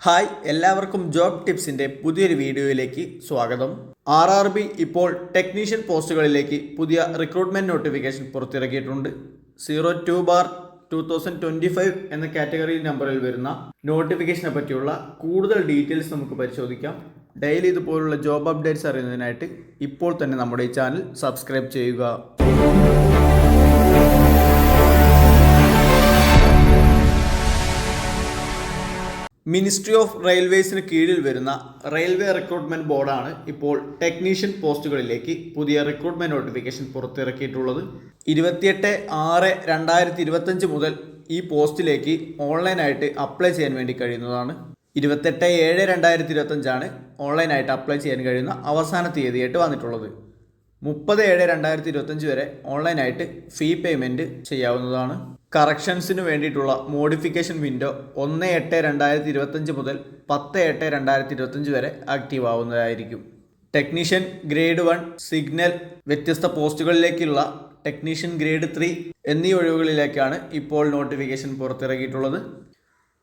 Hi എല്ലാവർക്കും job ടിപ്സിന്റെ പുതിയൊരു വീഡിയോയിലേക്ക് സ്വാഗതം. ആർ ആർ ബി ഇപ്പോൾ ടെക്നീഷ്യൻ പോസ്റ്റുകളിലേക്ക് പുതിയ റിക്രൂട്ട്മെന്റ് നോട്ടിഫിക്കേഷൻ പുറത്തിറക്കിയിട്ടുണ്ട്. Zero two bar two thousand twenty five എന്ന കാറ്റഗറി നമ്പറിൽ വരുന്ന നോട്ടിഫിക്കേഷനെ പറ്റിയുള്ള കൂടുതൽ ഡീറ്റെയിൽസ് നമുക്ക് പരിശോധിക്കാം. ഡെയിലി ഇതുപോലുള്ള ജോബ് അപ്ഡേറ്റ്സ് അറിയുന്നതിനായിട്ട് ഇപ്പോൾ തന്നെ നമ്മുടെ ഈ ചാനൽ സബ്സ്ക്രൈബ് ചെയ്യുക. മിനിസ്ട്രി ഓഫ് റെയിൽവേസിന് കീഴിൽ വരുന്ന റെയിൽവേ റിക്രൂട്ട്മെന്റ് ബോർഡാണ് ഇപ്പോൾ ടെക്നീഷ്യൻ പോസ്റ്റുകളിലേക്ക് പുതിയ റിക്രൂട്ട്മെന്റ് നോട്ടിഫിക്കേഷൻ പുറത്തിറക്കിയിട്ടുള്ളത്. ഇരുപത്തിയെട്ട് ആറ് രണ്ടായിരത്തി ഇരുപത്തഞ്ച് മുതൽ ഈ പോസ്റ്റിലേക്ക് ഓൺലൈനായിട്ട് അപ്ലൈ ചെയ്യാൻ വേണ്ടി കഴിയുന്നതാണ്. ഇരുപത്തെട്ട് ഏഴ് രണ്ടായിരത്തി ഇരുപത്തഞ്ചാണ് ഓൺലൈനായിട്ട് അപ്ലൈ ചെയ്യാൻ കഴിയുന്ന അവസാന തീയതിയായിട്ട് വന്നിട്ടുള്ളത്. മുപ്പത് ഏഴ് രണ്ടായിരത്തി ഇരുപത്തഞ്ച് വരെ ഓൺലൈനായിട്ട് ഫീ പേയ്മെന്റ് ചെയ്യാവുന്നതാണ്. കറക്ഷൻസിന് വേണ്ടിയിട്ടുള്ള മോഡിഫിക്കേഷൻ വിൻഡോ ഒന്ന് എട്ട് രണ്ടായിരത്തി ഇരുപത്തഞ്ച് മുതൽ പത്ത് എട്ട് രണ്ടായിരത്തി ഇരുപത്തഞ്ച് വരെ ആക്റ്റീവ് ആവുന്നതായിരിക്കും ടെക്നീഷ്യൻ ഗ്രേഡ് വൺ സിഗ്നൽ വ്യത്യസ്ത പോസ്റ്റുകളിലേക്കുള്ള ടെക്നീഷ്യൻ ഗ്രേഡ് ത്രീ എന്നീ ഒഴിവുകളിലേക്കാണ് ഇപ്പോൾ നോട്ടിഫിക്കേഷൻ പുറത്തിറക്കിയിട്ടുള്ളത്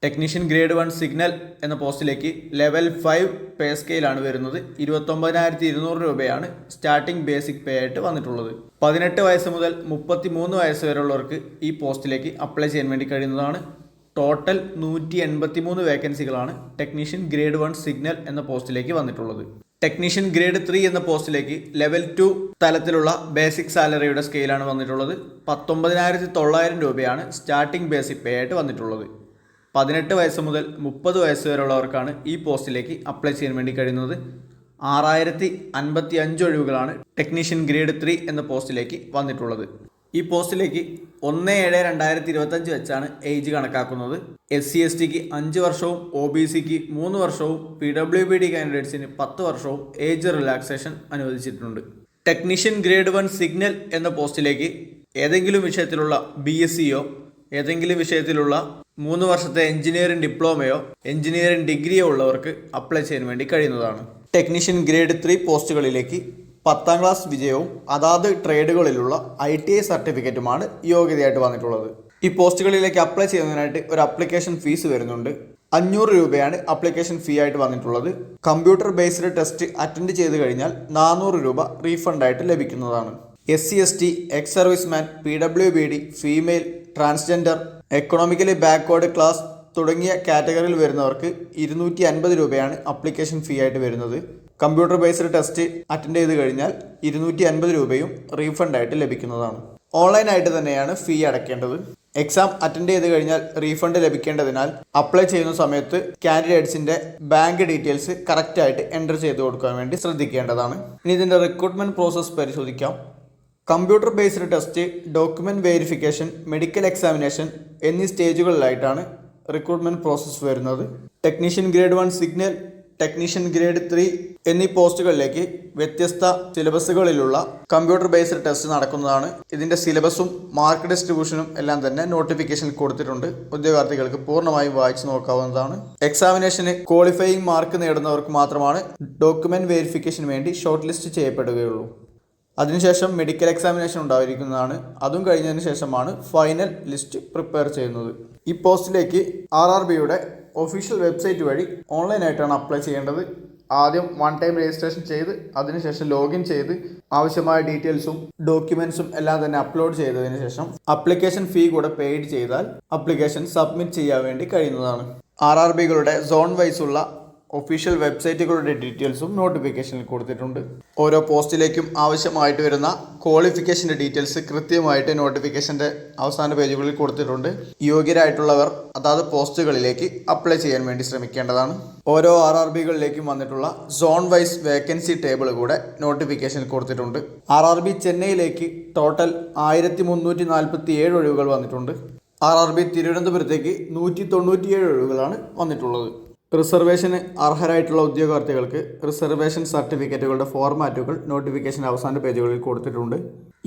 ടെക്നീഷ്യൻ ഗ്രേഡ് വൺ സിഗ്നൽ എന്ന പോസ്റ്റിലേക്ക് ലെവൽ ഫൈവ് പേ സ്കെയിലാണ് വരുന്നത്. ഇരുപത്തൊമ്പതിനായിരത്തി ഇരുന്നൂറ് രൂപയാണ് സ്റ്റാർട്ടിംഗ് ബേസിക് പേ ആയിട്ട് വന്നിട്ടുള്ളത്. പതിനെട്ട് വയസ്സ് മുതൽ മുപ്പത്തി മൂന്ന് വയസ്സ് വരെയുള്ളവർക്ക് ഈ പോസ്റ്റിലേക്ക് അപ്ലൈ ചെയ്യാൻ വേണ്ടി കഴിയുന്നതാണ്. ടോട്ടൽ നൂറ്റി എൺപത്തി മൂന്ന് വേക്കൻസികളാണ് ടെക്നീഷ്യൻ ഗ്രേഡ് വൺ സിഗ്നൽ എന്ന പോസ്റ്റിലേക്ക് വന്നിട്ടുള്ളത്. ടെക്നീഷ്യൻ ഗ്രേഡ് ത്രീ എന്ന പോസ്റ്റിലേക്ക് ലെവൽ ടു തലത്തിലുള്ള ബേസിക് സാലറിയുടെ സ്കെയിലാണ് വന്നിട്ടുള്ളത്. പത്തൊമ്പതിനായിരത്തി തൊള്ളായിരം രൂപയാണ് സ്റ്റാർട്ടിംഗ് ബേസിക് പേ ആയിട്ട് വന്നിട്ടുള്ളത്. പതിനെട്ട് വയസ്സ് മുതൽ മുപ്പത് വയസ്സ് വരെയുള്ളവർക്കാണ് ഈ പോസ്റ്റിലേക്ക് അപ്ലൈ ചെയ്യാൻ വേണ്ടി കഴിയുന്നത്. ആറായിരത്തി അൻപത്തി അഞ്ച് ഒഴിവുകളാണ് ടെക്നീഷ്യൻ ഗ്രേഡ് ത്രീ എന്ന പോസ്റ്റിലേക്ക് വന്നിട്ടുള്ളത്. ഈ പോസ്റ്റിലേക്ക് ഒന്ന് ഏഴ് രണ്ടായിരത്തി ഇരുപത്തഞ്ച് വെച്ചാണ് ഏജ് കണക്കാക്കുന്നത്. എസ് സി എസ് ടിക്ക് അഞ്ച് വർഷവും ഒ ബി സിക്ക് മൂന്ന് വർഷവും പി ഡബ്ല്യു ബി ഡി കാൻഡിഡേറ്റ്സിന് പത്ത് വർഷവും ഏജ് റിലാക്സേഷൻ അനുവദിച്ചിട്ടുണ്ട്. ടെക്നീഷ്യൻ ഗ്രേഡ് വൺ സിഗ്നൽ എന്ന പോസ്റ്റിലേക്ക് ഏതെങ്കിലും വിഷയത്തിലുള്ള ബി എസ് സിയോ ഏതെങ്കിലും വിഷയത്തിലുള്ള മൂന്ന് വർഷത്തെ എഞ്ചിനീയറിംഗ് ഡിപ്ലോമയോ എഞ്ചിനീയറിംഗ് ഡിഗ്രിയോ ഉള്ളവർക്ക് അപ്ലൈ ചെയ്യാൻ വേണ്ടി കഴിയുന്നതാണ്. ടെക്നീഷ്യൻ ഗ്രേഡ് ത്രീ പോസ്റ്റുകളിലേക്ക് പത്താം ക്ലാസ് വിജയവും അതാത് ട്രേഡുകളിലുള്ള ഐ ടി ഐ സർട്ടിഫിക്കറ്റുമാണ് യോഗ്യതയായിട്ട് വന്നിട്ടുള്ളത്. ഈ പോസ്റ്റുകളിലേക്ക് അപ്ലൈ ചെയ്യുന്നതിനായിട്ട് ഒരു അപ്ലിക്കേഷൻ ഫീസ് വരുന്നുണ്ട്. അഞ്ഞൂറ് രൂപയാണ് അപ്ലിക്കേഷൻ ഫീ ആയിട്ട് വന്നിട്ടുള്ളത്. കമ്പ്യൂട്ടർ ബേസ്ഡ് ടെസ്റ്റ് അറ്റൻഡ് ചെയ്ത് കഴിഞ്ഞാൽ നാനൂറ് രൂപ റീഫണ്ടായിട്ട് ലഭിക്കുന്നതാണ്. S C S T ex serviceman P W B D female transgender economically backward class തുടങ്ങിയ കാറ്റഗറിയിൽ വരുന്നവർക്ക് ഇരുന്നൂറ്റി അൻപത് രൂപയാണ് അപ്ലിക്കേഷൻ ഫീ ആയിട്ട് വരുന്നത്. കമ്പ്യൂട്ടർ ബേസ്ഡ് ടെസ്റ്റ് അറ്റൻഡ് ചെയ്ത് കഴിഞ്ഞാൽ ഇരുന്നൂറ്റി അൻപത് രൂപയും റീഫണ്ട് ആയിട്ട് ലഭിക്കുന്നതാണ്. ഓൺലൈനായിട്ട് തന്നെയാണ് ഫീ അടയ്ക്കേണ്ടത് എക്സാം അറ്റൻഡ് ചെയ്ത് കഴിഞ്ഞാൽ റീഫണ്ട് ലഭിക്കേണ്ടതിനാൽ അപ്ലൈ ചെയ്യുന്ന സമയത്ത് കാൻഡിഡേറ്റ്സിന്റെ ബാങ്ക് ഡീറ്റെയിൽസ് കറക്റ്റായിട്ട് എന്റർ ചെയ്ത് കൊടുക്കാൻ വേണ്ടി ശ്രദ്ധിക്കേണ്ടതാണ്. ഇനി ഇതിന്റെ റിക്രൂട്ട്മെന്റ് പ്രോസസ്സ് പരിശോധിക്കാം. Computer based test document verification medical examination എന്നീ സ്റ്റേജുകളിലായിട്ടാണ് റിക്രൂട്ട്മെന്റ് പ്രോസസ്സ് വരുന്നത്. Technician grade one signal technician grade three എന്നീ പോസ്റ്റുകളിലേക്ക് വ്യത്യസ്ത സിലബസുകളിലുള്ള കമ്പ്യൂട്ടർ ബേസ്ഡ് ടെസ്റ്റ് നടക്കുന്നതാണ്. ഇതിന്റെ സിലബസും മാർക്ക് ഡിസ്ട്രിബ്യൂഷനും എല്ലാം തന്നെ നോട്ടിഫിക്കേഷനിൽ കൊടുത്തിട്ടുണ്ട്. ഉദ്യോഗാർത്ഥികൾക്ക് പൂർണമായും വായിച്ചു നോക്കാവുന്നതാണ്. എക്സാമിനേഷന് ക്വാളിഫയിങ് മാർക്ക് നേടുന്നവർക്ക് മാത്രമാണ് ഡോക്യുമെന്റ് വെരിഫിക്കേഷന് വേണ്ടി ഷോർട്ട് ലിസ്റ്റ് ചെയ്യപ്പെടുകയുള്ളൂ. അതിനുശേഷം മെഡിക്കൽ എക്സാമിനേഷൻ ഉണ്ടായിരിക്കുന്നതാണ്. അതും കഴിഞ്ഞതിന് ശേഷമാണ് ഫൈനൽ ലിസ്റ്റ് പ്രിപ്പയർ ചെയ്യുന്നത്. ഈ പോസ്റ്റിലേക്ക് ആർ ആർ ബിയുടെ ഒഫീഷ്യൽ വെബ്സൈറ്റ് വഴി ഓൺലൈനായിട്ടാണ് അപ്ലൈ ചെയ്യേണ്ടത്. ആദ്യം വൺ ടൈം രജിസ്ട്രേഷൻ ചെയ്ത് അതിനുശേഷം ലോഗിൻ ചെയ്ത് ആവശ്യമായ ഡീറ്റെയിൽസും ഡോക്യുമെന്റ്സും എല്ലാം തന്നെ അപ്ലോഡ് ചെയ്തതിന് ശേഷം അപ്ലിക്കേഷൻ ഫീ കൂടെ പെയ്ഡ് ചെയ്താൽ അപ്ലിക്കേഷൻ സബ്മിറ്റ് ചെയ്യാൻ വേണ്ടി കഴിയുന്നതാണ്. ആർ ആർ ബികളുടെ സോൺ വൈസ് ഉള്ള ഒഫീഷ്യൽ വെബ്സൈറ്റുകളുടെ ഡീറ്റെയിൽസും നോട്ടിഫിക്കേഷനിൽ കൊടുത്തിട്ടുണ്ട്. ഓരോ പോസ്റ്റിലേക്കും ആവശ്യമായിട്ട് വരുന്ന ക്വാളിഫിക്കേഷന്റെ ഡീറ്റെയിൽസ് കൃത്യമായിട്ട് നോട്ടിഫിക്കേഷന്റെ അവസാന പേജുകളിൽ കൊടുത്തിട്ടുണ്ട്. യോഗ്യരായിട്ടുള്ളവർ അതാത് പോസ്റ്റുകളിലേക്ക് അപ്ലൈ ചെയ്യാൻ വേണ്ടി ശ്രമിക്കേണ്ടതാണ്. ഓരോ ആർ ആർ ബികളിലേക്കും വന്നിട്ടുള്ള സോൺ വൈസ് വേക്കൻസി ടേബിൾ കൂടെ നോട്ടിഫിക്കേഷനിൽ കൊടുത്തിട്ടുണ്ട്. ആർ ആർ ബി ചെന്നൈയിലേക്ക് ടോട്ടൽ ആയിരത്തി മുന്നൂറ്റി നാൽപ്പത്തി ഏഴ് ഒഴിവുകൾ വന്നിട്ടുണ്ട്. ആർ ആർ ബി തിരുവനന്തപുരത്തേക്ക് നൂറ്റി തൊണ്ണൂറ്റിയേഴ് ഒഴിവുകളാണ് വന്നിട്ടുള്ളത്. റിസർവേഷന് അർഹരായിട്ടുള്ള ഉദ്യോഗാർത്ഥികൾക്ക് റിസർവേഷൻ സർട്ടിഫിക്കറ്റുകളുടെ ഫോർമാറ്റുകൾ നോട്ടിഫിക്കേഷൻ അവസാന പേജുകളിൽ കൊടുത്തിട്ടുണ്ട്.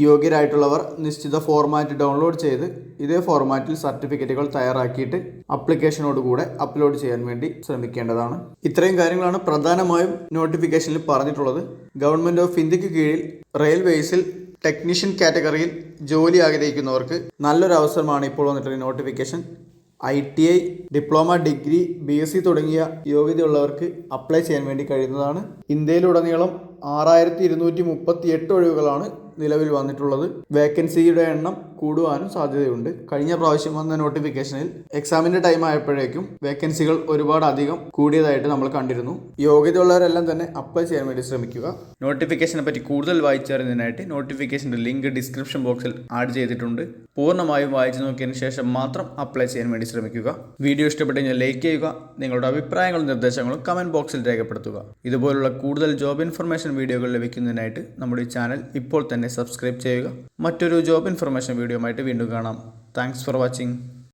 യോഗ്യരായിട്ടുള്ളവർ നിശ്ചിത ഫോർമാറ്റ് ഡൗൺലോഡ് ചെയ്ത് ഇതേ ഫോർമാറ്റിൽ സർട്ടിഫിക്കറ്റുകൾ തയ്യാറാക്കിയിട്ട് അപ്ലിക്കേഷനോടുകൂടെ അപ്ലോഡ് ചെയ്യാൻ വേണ്ടി ശ്രമിക്കേണ്ടതാണ്. ഇത്രയും കാര്യങ്ങളാണ് പ്രധാനമായും നോട്ടിഫിക്കേഷനിൽ പറഞ്ഞിട്ടുള്ളത്. ഗവൺമെന്റ് ഓഫ് ഇന്ത്യയ്ക്ക് കീഴിൽ റെയിൽവേസിൽ ടെക്നീഷ്യൻ കാറ്റഗറിയിൽ ജോലി ആഗ്രഹിക്കുന്നവർക്ക് നല്ലൊരു അവസരമാണ് ഇപ്പോൾ വന്നിട്ടുള്ള notification. I T I diploma degree B S C തുടങ്ങിയ യോഗ്യതയുള്ളവർക്ക് അപ്ലൈ ചെയ്യാൻ വേണ്ടി കഴിയുന്നതാണ്. ഇന്ത്യയിലുടനീളം ആറായിരത്തി ഇരുന്നൂറ്റി മുപ്പത്തി എട്ട് ഒഴിവുകളാണ് നിലവിൽ വന്നിട്ടുള്ളത്. വേക്കൻസിയുടെ എണ്ണം കൂടുവാനും സാധ്യതയുണ്ട്. കഴിഞ്ഞ പ്രാവശ്യം വന്ന നോട്ടിഫിക്കേഷനിൽ എക്സാമിന്റെ ടൈം ആയപ്പോഴേക്കും വേക്കൻസികൾ ഒരുപാട് അധികം കൂടിയതായിട്ട് നമ്മൾ കണ്ടിരുന്നു. യോഗ്യതയുള്ളവരെല്ലാം തന്നെ അപ്ലൈ ചെയ്യാൻ വേണ്ടി ശ്രമിക്കുക. നോട്ടിഫിക്കേഷനെ പറ്റി കൂടുതൽ വായിച്ചറിയുന്നതിനായിട്ട് നോട്ടിഫിക്കേഷന്റെ ലിങ്ക് ഡിസ്ക്രിപ്ഷൻ ബോക്സിൽ ആഡ് ചെയ്തിട്ടുണ്ട്. പൂർണമായും വായിച്ചു നോക്കിയതിന് ശേഷം മാത്രം അപ്ലൈ ചെയ്യാൻ വേണ്ടി ശ്രമിക്കുക. വീഡിയോ ഇഷ്ടപ്പെട്ടെങ്കിൽ ലൈക്ക് ചെയ്യുക നിങ്ങളുടെ അഭിപ്രായങ്ങളും നിർദ്ദേശങ്ങളും കമന്റ് ബോക്സിൽ രേഖപ്പെടുത്തുക. ഇതുപോലുള്ള കൂടുതൽ ജോബ് ഇൻഫർമേഷൻ വീഡിയോകൾ ലഭിക്കുന്നതിനായിട്ട് നമ്മുടെ ഈ ചാനൽ ഇപ്പോൾ തന്നെ സബ്സ്ക്രൈബ് ചെയ്യുക. മറ്റൊരു ജോബ് ഇൻഫർമേഷൻ വീഡിയോ ആയിട്ട് വീണ്ടും കാണാം. Thanks for watching.